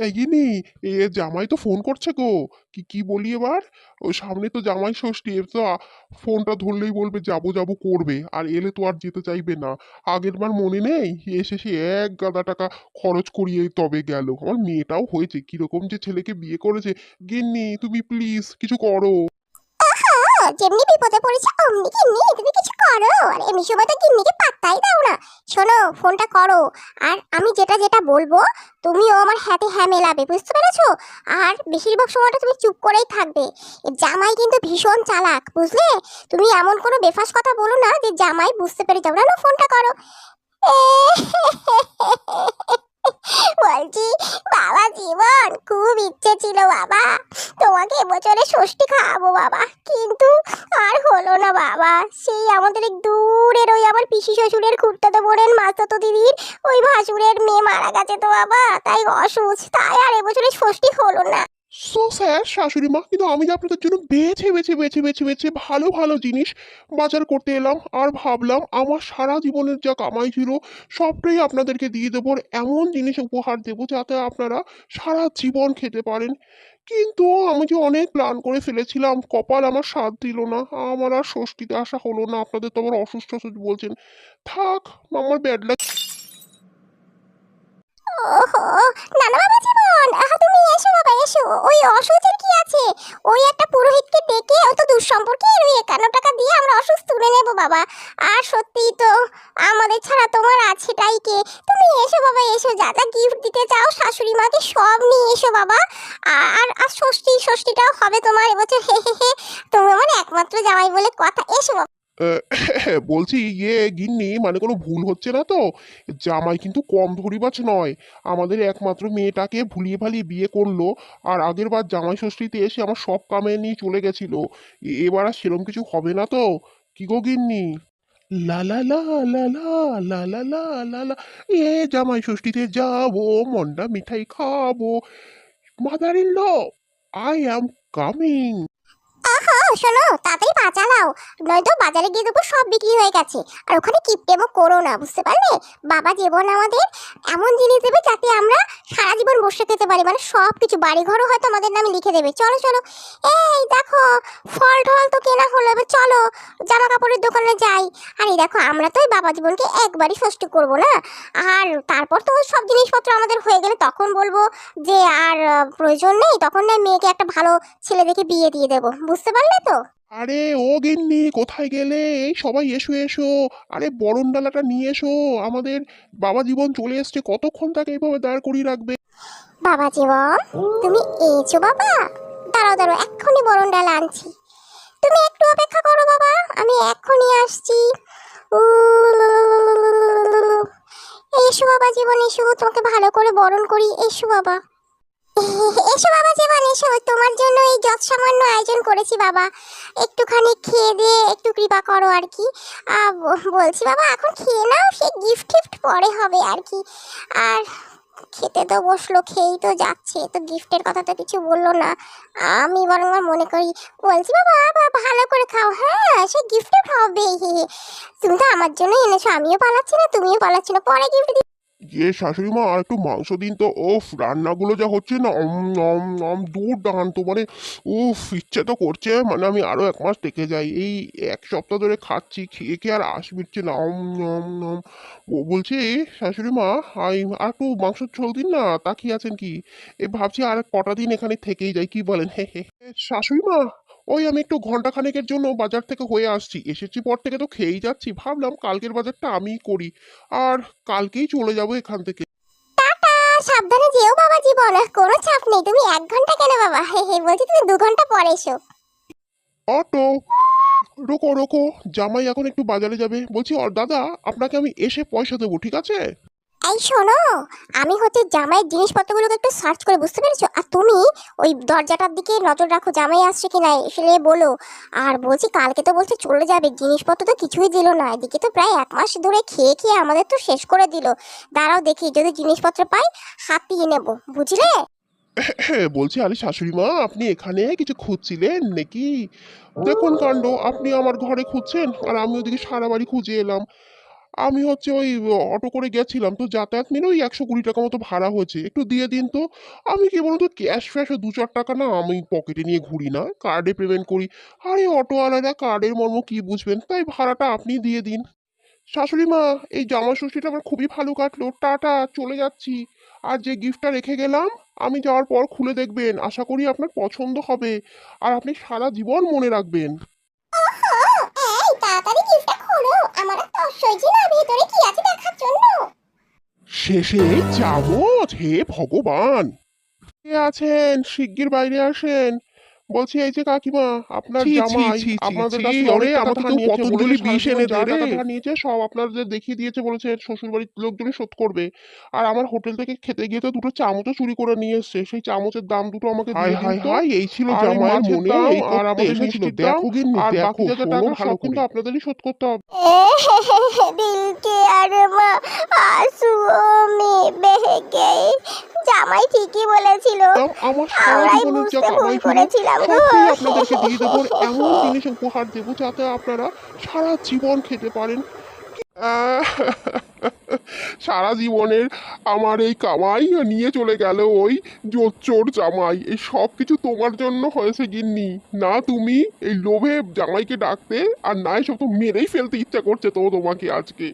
এই গিনি এ জামাই তো ফোন করছে গো। কি কি বলি এবার? ও সামনে তো জামাই ষষ্ঠী এর তো ফোনটা ধরলেই বলবে যাব যাব করবে। আর এলে তো আর যেতে চাইবে না। আগের বার মনে নেই? এসে সে এক গাদা টাকা খরচ করিয়ে তবে গেল। আমার মেয়েটাও হয়েছে। কীরকম যে ছেলেকে বিয়ে করেছে। গিন্নি, তুমি প্লিজ কিছু করো। যেমনি বিপদে পড়েছে, অমনি গিন্নি, তুমি কিছু করো। আর, এমনি সময় তো গিন্নিকে পাত্তাই দাও না। শোনো, ফোনটা করো। আর আমি যেটা যেটা বলব, তুমিও আমার হাতে হ্যাঁ মেলাবে, বুঝতে পেরেছ? আর বেশিরভাগ সময়টা তুমি চুপ করেই থাকবে। জামাই কিন্তু ভীষণ চালাক, বুঝলে? তুমি এমন কোনো বেফাস কথা বলো না যে জামাই বুঝতে পেরে যাও। না ফোনটা করো। বলছি, বাবা, জীবন, খুব ইচ্ছে ছিল, বাবা। তোমাকে এবছরে ষষ্ঠী খাওয়াবো, বাবা। কিন্তু আর হলো না, বাবা। সেই আমাদের দূরের ওই আমার পিসি শ্বশুরের খুঁড়তাতো বোনের মাস্তাতো দিদির, ওই ভাসুরের মেয়ে মারা গেছে তো, বাবা। তাই অসুস্থ, তাই আর এবছরে ষষ্ঠী হলো না। সো স্যার, শাশুড়ি মা, কিন্তু আমি যে আপনাদের জন্য বেছে বেছে বেছে বেছে বেছে ভালো ভালো জিনিস বাজার করতে এলাম আর ভাবলাম আমার সারা জীবনের যা কামাই ছিল সবটাই আপনাদেরকে দিয়ে দেবো এমন জিনিস উপহার দেবো যাতে আপনারা সারা জীবন খেতে পারেন। কিন্তু আমি যে অনেক প্ল্যান করে ফেলেছিলাম, কপাল আমার সাথ দিল না, আমার আর ষষ্ঠীতে আসা হলো না, আপনাদের তো অসুস্থ অসুস্থ বলছেন। থাক, আমার ব্যাড লাগ ওই অসুচের কি আছে? ওই একটা পুরোহিতকে ডেকে ও তো দুঃসম্পর্কের ওই একান্ন টাকা দিয়ে আমরা অসুস্থ তুলে নেব বাবা। আর সত্যিই তো আমাদের ছাড়া তোমার আছেটাই কে? তুমি এসো বাবা, এসো। যা গিফট দিতে চাও, শাশুড়ি মাকে সব নিয়ে এসো বাবা। আর আর ষষ্ঠী, ষষ্ঠীটাও হবে তোমার। এবছর হে হে হে, তুমি একমাত্র জামাই বলে কথা। এসো বাবা। বলছি ইয়ে গিন্নি মানে কোনো ভুল হচ্ছে না তো জামাই কিন্তু কম ধরিবাজ নয় আমাদের একমাত্র মেয়েটাকে ভুলিয়ে ভালিয়ে বিয়ে করল আর আগের বার জামাই ষষ্ঠীতে এসে আমার সব কামে নিয়ে চলে গেছিল এবার আর সেরম কিছু হবে না তো কি গো গিন্নি লা লা লা লা লা লা লা এ জামাই ষষ্ঠীতে যাব মন্ডা মিঠাই খাব mother in law I am coming শোনো, তাড়াতাড়ি পা চালাও নয়তো বাজারে গিয়ে দেখব সব বিক্রি হয়ে গেছে। আর ওখানে কিপটেমো করো না, বুঝতে পারলে? বাবা জীবন আমাদের এমন জিনিস দেবে যাতে আমরা সারা জীবন বসে খেতে পারি। মানে সব কিছু বাড়ি ঘরও হয়তো আমাদের নামে লিখে দেবে। চলো চলো। এই দেখো, ফল টল তো কেনা হলো। এবার চলো, জামা কাপড়ের দোকানে যাই। আর এই দেখো, আমরা তো বাবা জীবনকে একবারই ষষ্ঠী করব, না? আর তারপর তো সব জিনিসপত্র আমাদের হয়ে গেলে তখন বলব যে, আর প্রয়োজন নেই। তখন না মেয়েকে একটা ভালো ছেলে দেখে বিয়ে দিয়ে দেবো। বুঝতে পারলে? তো? আরে ও গিন্নি কোথায় গেলে? এই সবাই এসো এসো। আরে বরণ ডালাটা নিয়ে এসো। আমাদের বাবা জীবন চলে এসছে। কতক্ষণ তাকে এইভাবে দাঁড় করিয়ে রাখবে? বাবা জীবন তুমি এসো বাবা। দাঁড়াও দাঁড়াও এক্ষুনি বরণ ডাল আনছি। তুমি একটু অপেক্ষা করো বাবা আমি এক্ষুনি আসছি। এসো বাবা জীবন এসো। তোমাকে ভালো করে বরণ করি এসো বাবা। এসো বাবা জীবন এসো। তোমার জন্য এই যত সামান্য আয়োজন করেছি বাবা। একটুখানি খেয়ে দিয়ে একটু কৃপা করো আর কি। বলছি বাবা এখন খেয়ে নাও সে গিফট টিফট পরে হবে আর কি। আর খেতে তো বসল খেয়েই তো যাচ্ছে। তো গিফটের কথা তো কিছু বলল না। আমি বরং মনে করি বলছি বাবা বাবা, ভালো করে খাও। হ্যাঁ সে গিফটে হবে। হে হে। তুমি তো আমার জন্য এনেছো আমিও পালাচ্ছি না তুমিও পালাচ্ছি না। পরে গিফট ইয়ে শাশুড়ি মা, আর একটু মাংস দিন তো ওফ রান্নাগুলো যা হচ্ছে না অম নম নম দুর্দান্ত মানে উফ, ইচ্ছে তো করছে মানে আমি আরও এক মাস থেকে যাই, এই এক সপ্তাহ ধরে খাচ্ছি, খেয়ে খেয়ে আর আশ মিটছে না অম নম নম ও বলছি, শাশুড়ি মা, আই, আর একটু মাংস ঝোল দিন না তাকিয়ে আছেন কি? এ ভাবছি আর কটা দিন এখানে থেকেই যাই, কি বলেন? হে হে, শাশুড়ি মা ওই আমি একটু ঘণ্টা খানেকের জন্য বাজার থেকে হয়ে আসছি। এসেছি পর থেকে তো খেয়েই যাচ্ছি। ভাবলাম কালকের বাজারটা আমিই করি। আর কালকেই চলে যাব এখান থেকে। সাবধানে যেও বাবা জীবন কোনো চাপ নেই। তুমি এক ঘণ্টা কেন বাবা? হে হে বলছি তুমি দু ঘণ্টা পরে এসো। অটো। রোকো রোকো। জামাই এখন একটু বাজারে যাবে। বলছি দাদা আপনাকে আমি এসে পয়সা দেবো ঠিক আছে? এই শোনো, আমি হচ্ছে জামাইয়ের জিনিসপত্রগুলোকে একটু সার্চ করে, বুঝতে পেরেছ? আর তুমি ওই দরজাটার দিকে নজর রাখো, জামাই আসছে কি না এসে বলো। আর বলছি, কালকে তো বলছে চলে যাবে, জিনিসপত্র তো কিছুই দিল না, এদিকে তো প্রায় এক মাস ধরে খেয়ে খেয়ে আমাদের তো শেষ করে দিল। দাঁড়াও দেখি, যদি জিনিসপত্র পাই হাতিয়ে নেব, বুঝলে? হ্যাঁ বলছি আরে শাশুড়ি মা, আপনি এখানে কিছু খুঁজছিলেন নাকি? দেখুন কাণ্ড, আপনি আমার ঘরে খুঁজছেন, আর আমি ওদিকে সারা বাড়ি খুঁজে এলাম। আমি হচ্ছে ওই অটো করে গেছিলাম। তো যাতায়াত মিলে ওই একশো কুড়ি টাকা মতো ভাড়া হয়েছে। একটু দিয়ে দিন তো। আমি কি বলতো ক্যাশ ফ্যাশে দু চার টাকা না আমি পকেটে নিয়ে ঘুরি না। কার্ডে পেমেন্ট করি। আরে অটোওয়ালারা কার্ডের মর্ম কি বুঝবেন? তাই ভাড়াটা আপনি দিয়ে দিন। শাশুড়ি মা, এই জামা ষষ্ঠীটা আমার খুবই ভালো কাটলো। টাটা, চলে যাচ্ছি। আর যে গিফটটা রেখে গেলাম, আমি যাওয়ার পর খুলে দেখবেন। আশা করি আপনার পছন্দ হবে। আর আপনি সারা জীবন মনে রাখবেন। তাড়াতাড়ি গিফটটা খোলো। আমার আর তর সইছে না ভেতরে কি আছে দেখার জন্য? শেষে চামচ হে ভগবান। কে আছেন? শিগগির বাইরে আসেন। বলছি এই যে কাকিমা আপনার ছি, ছি, জামাই ছি, ছি, আপনাদের ছি, কাছ থেকে ওরে, অনেক টাকা আমাকে ধার কেউ নিয়েছে, কতগুলি বলেছে বিষ সারা এনে জীবন যা দে টাকা রে। ধার নিয়েছে সব আপনাদের দেখিয়ে দিয়েছে বলেছে শ্বশুর বাড়ির লোকজনই শোধ করবে আর আমার হোটেল থেকে খেতে গিয়ে তো দুটো চামচও চুরি করে নিয়ে এসছে সেই চামচের দাম দুটো আমাকে হাই দিয়ে দিন হাই তো হাই এই ছিল আর এই জামাইয়ের মাছের মনে দাম এই আর করতে আমাদের এসেছিল মিষ্টির দেখো দাম গিন্নি আর বাকি দেখো যা যা শোনো টাকা ভালো সব কিন্তু করে আপনাদেরই শোধ করতে হবে दिल के अरमा आंसुओं में बह गए জামাই ঠিকই বলেছিল। আমার সারা আমরাই বুঝতে ভুল করেছিলাম গো। আপনাদেরকে দিয়ে দেবো এমন জিনিস উপহার দেবো যাতে আপনারা সারা জীবন খেতে পারেন। সারা জীবনের আমার এই কামাই নিয়ে চলে গেল ওই জোচ্চোর জামাই। এই সব কিছু তোমার জন্য হয়েছে গিন্নি। না তুমি এই লোভে জামাইকে ডাকতে আর না সব তো মেরেই ফেলতে ইচ্ছা করছে তো তোমাকে আজকে।